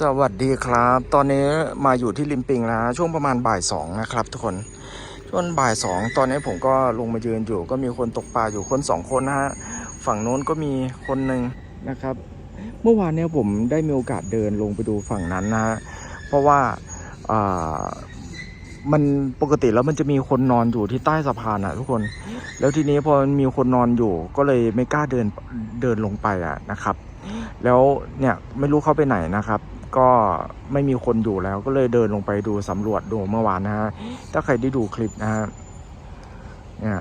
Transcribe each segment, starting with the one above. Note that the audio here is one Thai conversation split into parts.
สวัสดีครับ ตอนนี้มาอยู่ที่ริมปิงแล้วนะช่วงประมาณบ่ายสองนะครับ ทุกคนช่วงบ่ายสองตอนนี้ผมก็ลงมายืนอยู่ ก็มีคนตกปลาอยู่คนสองคนนะฮะฝั่งโน้นก็มีคนหนึ่งนะครับ เมื่อวานเนี่ยผมได้มีโอกาสเดินลงไปดูฝั่งนั้นนะฮะเพราะว่าอ่ามันปกติแล้วมันจะมีคนนอนอยู่ที่ใต้สะพานอะทุกคน แล้วทีนี้พอมันมีคนนอนอยู่ก็เลยไม่กล้าเดินเดินลงไปอะนะครับ แล้วเนี่ยไม่รู้เขาไปไหนนะครับ ก็ไม่มีคนอยู่แล้วก็เลยเดินลงไปดูสำรวจดูเมื่อวานนะฮะ ถ้าใครได้ดูคลิปนะฮะเนี่ย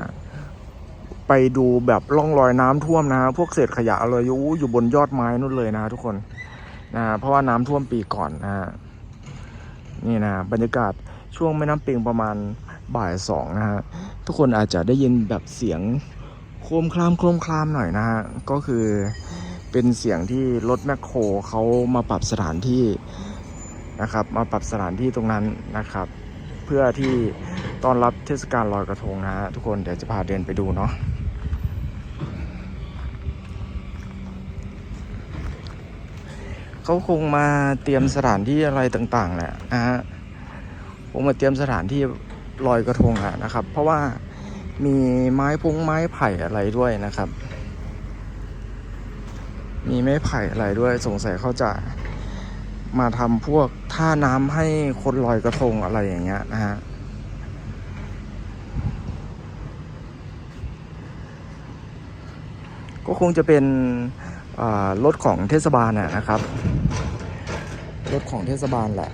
ไปดูแบบร่องรอยน้ำท่วมนะฮะพวกเศษขยะอะไรอยู่อยู่บนยอดไม้นู่นเลยนะทุกคนนะเพราะว่าน้ำท่วมปีก่อนนะฮะนี่นะบรรยากาศช่วงแม่น้ำปิงประมาณบ่ายสองนะฮะทุกคนอาจจะได้ยินแบบเสียงโครมครามโครมครามหน่อยนะฮะก็คือ เป็นเสียงที่รถแมคโครเขามาปรับสถานที่นะครับ มาปรับสถานที่ตรงนั้นนะครับ เพื่อที่ต้อนรับเทศกาลลอยกระทงนะฮะทุกคนเดี๋ยวจะพาเดินไปดูเนาะเขาคงมาเตรียมสถานที่อะไรต่างๆแหละนะฮะคงมาเตรียมสถานที่ลอยกระทงอะนะครับ เพราะว่ามีไม้พุงไม้ไผ่อะไรด้วยนะครับ มีไม้ไผ่อะไรด้วยสงสัยเขาจะมาทำพวกท่าน้ำให้คนลอยกระทงอะไรอย่างเงี้ยนะฮะก็คงจะเป็นรถของเทศบาลน่ะนะครับรถของเทศบาลแหละ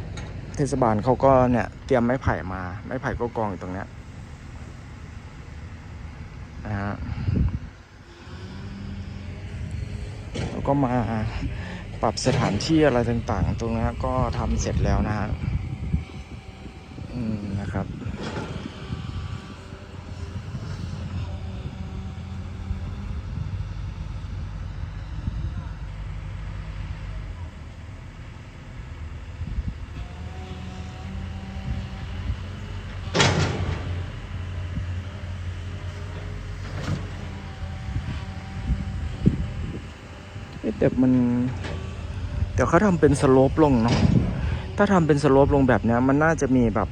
เทศบาลเขาก็เนี่ยเตรียมไม้ไผ่มา ไม้ไผ่ก็กองอยู่ตรงเนี้ยนะฮะ แล้ว ก็มาปรับสถานที่อะไรต่างๆ ตรงนี้ก็ทำเสร็จแล้วนะฮะอืมนะครับ แต่มัน แต่เขาทำเป็นสโลปลงเนาะถ้าทำเป็นสโลปลงแบบนี้มันน่าจะมีแบบ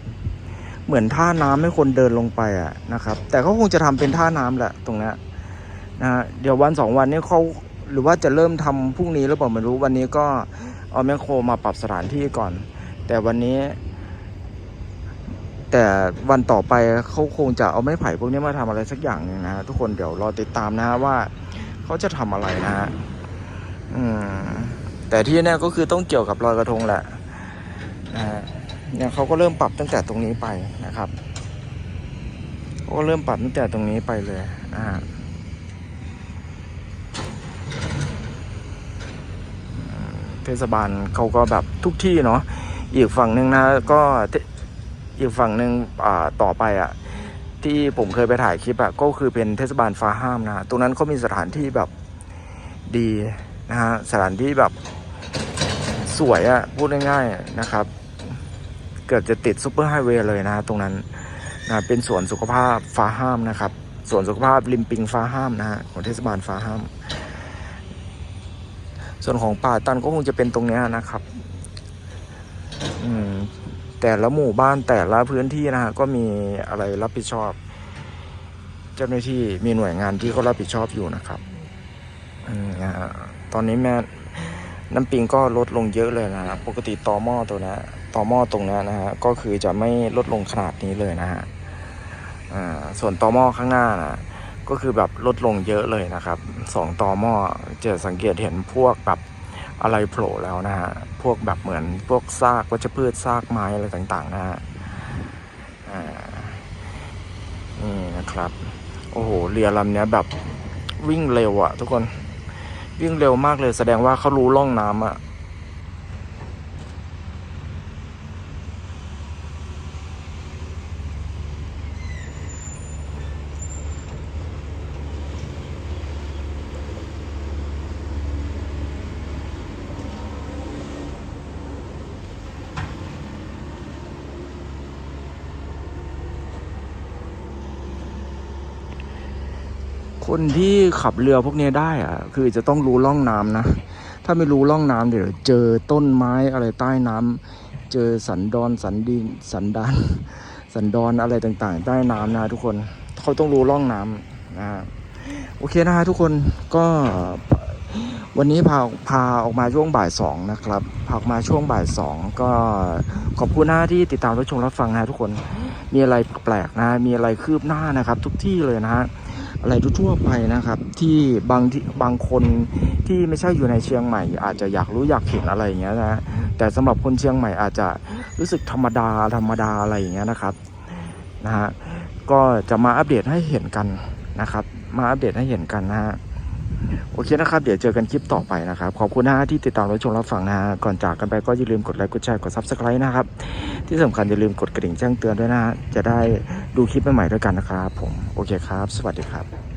เหมือนท่าน้ำให้คนเดินลงไปอะนะครับ แต่เขาคงจะทำเป็นท่าน้ำแหละตรงนี้นะฮะเดี๋ยววันสองวันนี้เขาหรือว่าจะเริ่มทำพรุ่งนี้หรือเปล่าไม่รู้วันนี้ก็เอาแมคโครมาปรับสถานที่ก่อน แต่วันนี้ แต่วันต่อไปเขาคงจะเอาไม้ไผ่พวกนี้มาทำอะไรสักอย่างนึงนะฮะทุกคนเดี๋ยวรอติดตามนะฮะว่าเขาจะทำอะไรนะฮะ อืมแต่ที่แน่ก็คือต้องเกี่ยวกับลอยกระทงแหละนะเนี่ยเขาก็เริ่มปรับตั้งแต่ตรงนี้ไปนะครับเขาก็เริ่มปรับตั้งแต่ตรงนี้ไปเลยอืมเทศบาลเขาก็แบบทุกที่เนาะอีกฝั่งหนึ่งนะก็อีกฝั่งหนึ่งต่อไปอะ ที่ผมเคยไปถ่ายคลิปอะก็คือเป็นเทศบาลฟ้าห้ามนะตรงนั้นเขามีสถานที่แบบดี นะฮะสถานที่แบบสวยอะพูดง่ายๆนะครับ เกือบจะติดซูเปอร์ไฮเวย์เลยนะตรงนั้นนะเป็นสวนสุขภาพฟ้าห้ามนะครับสวนสุขภาพริมปิงฟ้าห้ามนะฮะของเทศบาลฟ้าห้าม ส่วนของป่าตันก็คงจะเป็นตรงนี้นะครับอืมแต่ละหมู่บ้านแต่ละพื้นที่นะฮะก็มีอะไรรับผิดชอบ เจ้าหน้าที่มีหน่วยงานที่เขารับผิดชอบอยู่นะครับอืมนะฮะ ตอนนี้แม่น้ำปิงก็ลดลงเยอะเลยนะฮะปกติต่อหม้อตัวนี้ยตอหม้อตรงนี้นะฮะก็คือจะไม่ลดลงขนาดนี้เลยนะฮะอ่าส่วนต่อหม้อข้างหน้านะก็คือแบบลดลงเยอะเลยนะครับสองต่อหม้อจะสังเกตเห็นพวกแบบอะไรโผล่แล้วนะฮะพวกแบบเหมือนพวกซากวัชพืชซากไม้อะไรต่างๆนะฮะอ่านี่นะครับ โอ้โหเรือลำนี้แบบวิ่งเร็วอะทุกคน วิ่งเร็วมากเลยแสดงว่าเขารู้ร่องน้ำอะ คนที่ขับเรือพวกนี้ได้อะคือจะต้องรู้ล่องน้ำนะ ถ้าไม่รู้ล่องน้ำเดี๋ยวเจอต้นไม้อะไรใต้น้ำเจอสันดอนสันดินสันดานสันดอนอะไรต่างๆ ใต้น้ำนะทุกคนเขาต้องรู้ล่องน้ำนะโอเคนะฮะทุกคนก็วันนี้พาพาออกมาช่วงบ่ายสองนะครับพาออกมาช่วงบ่ายสองก็ขอบคุณหนะที่ติดตามรับชมรับฟังนะทุกคนมีอะไรแปลกนะ มีอะไรคืบหน้านะครับ ทุกที่เลยนะฮะ อะไรทั่วไปนะครับ ที่บางที่บางคนที่ไม่ใช่อยู่ในเชียงใหม่ อาจจะอยากรู้อยากเห็นอะไรอย่างเงี้ยนะแต่สำหรับคนเชียงใหม่อาจจะรู้สึกธรรมดาธรรมดาอะไรอย่างเงี้ยนะครับนะฮะก็จะมาอัปเดตให้เห็นกันนะครับ มาอัปเดตให้เห็นกันนะฮะ โอเคนะครับ เดี๋ยวเจอกันคลิปต่อไปนะครับ ขอบคุณนะฮะที่ติดตามรับชมรับฟังนะฮะก่อนจากกันไปก็อย่าลืมกดไลค์กดแชร์กด subscribe นะครับ ที่สำคัญอย่าลืมกดกระดิ่งแจ้งเตือนด้วยนะฮะจะได้ดูคลิปใหม่ๆด้วยกันนะครับผมโอเคครับ สวัสดีครับ